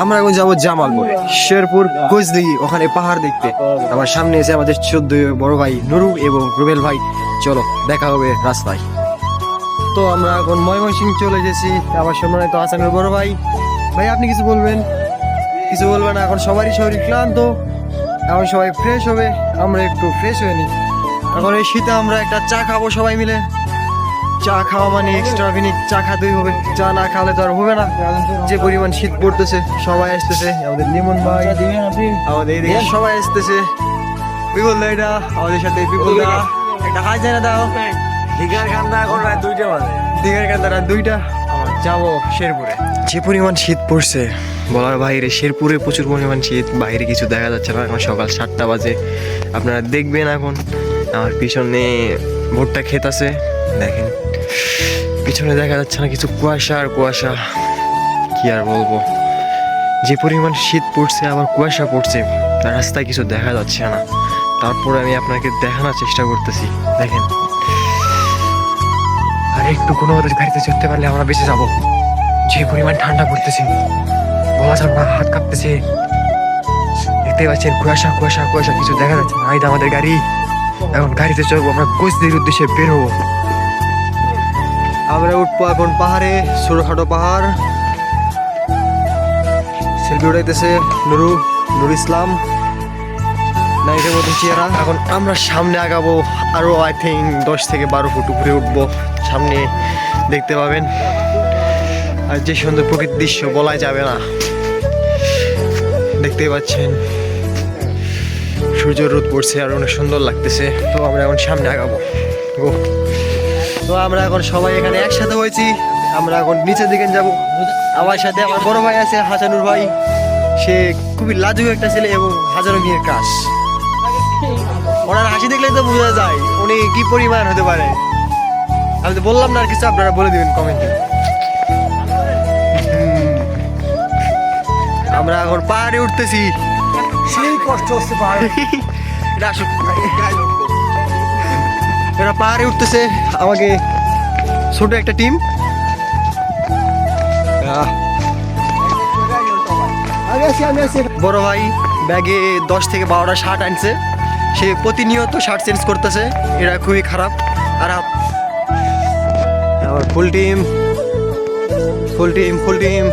আমরা এখন যাব জামালপুরে, শেরপুর, কোচদিঘি, ওখানে পাহাড় দেখতে। আমার সামনে এসে আমাদের চোদ্দ বড় ভাই নুরু এবং রুবেল ভাই। চলো, দেখা হবে রাস্তায়। তো আমরা এখন ময়মনসিং চলে গেছি আমার সম্মানিত হাসানের বড় ভাই। ভাই, আপনি কিছু বলবেন? কিছু বলবেন না, এখন সবারই শরীর ক্লান্ত। এখন সবাই ফ্রেশ হবে, আমরা একটু ফ্রেশ হয়ে নিই। এখন এই শীতে আমরা একটা চা খাব সবাই মিলে। চা খাওয়া মানে এক্সট্রা ফিনিক চা খাতেই হবে। চা না খাওয়ালে তো আর হবে না। যে পরিমাণ শীত পড়তেছে সবাই আসতেছে। আমাদের লিমন ভাই আমাদের এইদিকে সবাই আসতেছে। বিপুল দা আমাদের সাথে বিপুল দা একটা হাই জানা দাও। দিঘার কান্দা এখন রাত দুইটা বাজে। দিঘার কান্দারা দুইটা। আমরা যাব শেরপুরে। যে পরিমাণ শীত পড়ছে বলার বাইরে শেরপুরে প্রচুর পরিমাণ শীত। বাইরে কিছু দেখা যাচ্ছে না। এখন সকাল সাতটা বাজে। আপনারা দেখবেন এখন। আমার পিছনে ভুট্টা ক্ষেত আছে, দেখেন। পিছনে দেখা যাচ্ছে না কিছু কুয়াশা, আর কুয়াশা, কি আর বলব? যে পরিমাণ শীত পড়ছে, আবার কুয়াশা পড়ছে, রাস্তায় কিছু দেখা যাচ্ছে না। তারপরে আমি আপনাকে দেখানোর চেষ্টা করতেছি, দেখেন। আর একটু কোনো গাড়িতে চড়তে পারলে আমরা বেঁচে যাব। যে পরিমাণ ঠান্ডা পড়তেছে বলা যাবে না হাত কাঁপতেছে। দেখতে পাচ্ছেন, কুয়াশা কুয়াশা কুয়াশা, কিছু দেখা যাচ্ছে না। আমাদের গাড়ি। এখন গাড়িতে চড়বো আমরা কোচদের উদ্দেশ্যে বের হব। আমরা উঠবো এখন পাহাড়ে ছোটখাটো পাহাড়। সেলফি উঠাইতেছে নুরু নুর ইসলাম। নাইটের মতন চেহারা। এখন আমরা সামনে আগাবো আরও আই থিঙ্ক দশ থেকে বারো ফুট উপরে উঠবো। সামনে দেখতে পাবেন। আর যে সুন্দর প্রকৃতির দৃশ্য বলাই যাবে না। দেখতেই পাচ্ছেন। সূর্য রোদ পড়ছে আর অনেক সুন্দর লাগতেছে। তো আমরা এখন সামনে আগাবো। তো আমরা এখন সবাই এখানে একসাথে হয়েছি। আমরা এখন নিচের দিকে যাব। আমার সাথে আমার বড় ভাই আছে, হাসানুর ভাই। সে খুবই লাজুক একটা ছেলে এবং হাজারো বিয়ের কাজ। ওনার হাসি দেখলে তো বোঝা যায় উনি কি পরিমাণ হতে পারে। আমি তো বললাম না আর কিছু, আপনারা বলে দিবেন কমেন্টে আমরা এখন পাহাড়ে উঠতেছি। সেই কষ্ট হচ্ছে পাহাড়ে। এটা এরা পাহাড়ে উঠতেছে আমাকে ছোট একটা টিম। বড় ভাই ব্যাগে দশ থেকে বারোটা শার্ট আনছে। সে প্রতিনিয়ত শার্ট চেঞ্জ করতেছে। এটা খুবই খারাপ। আর full team full team full team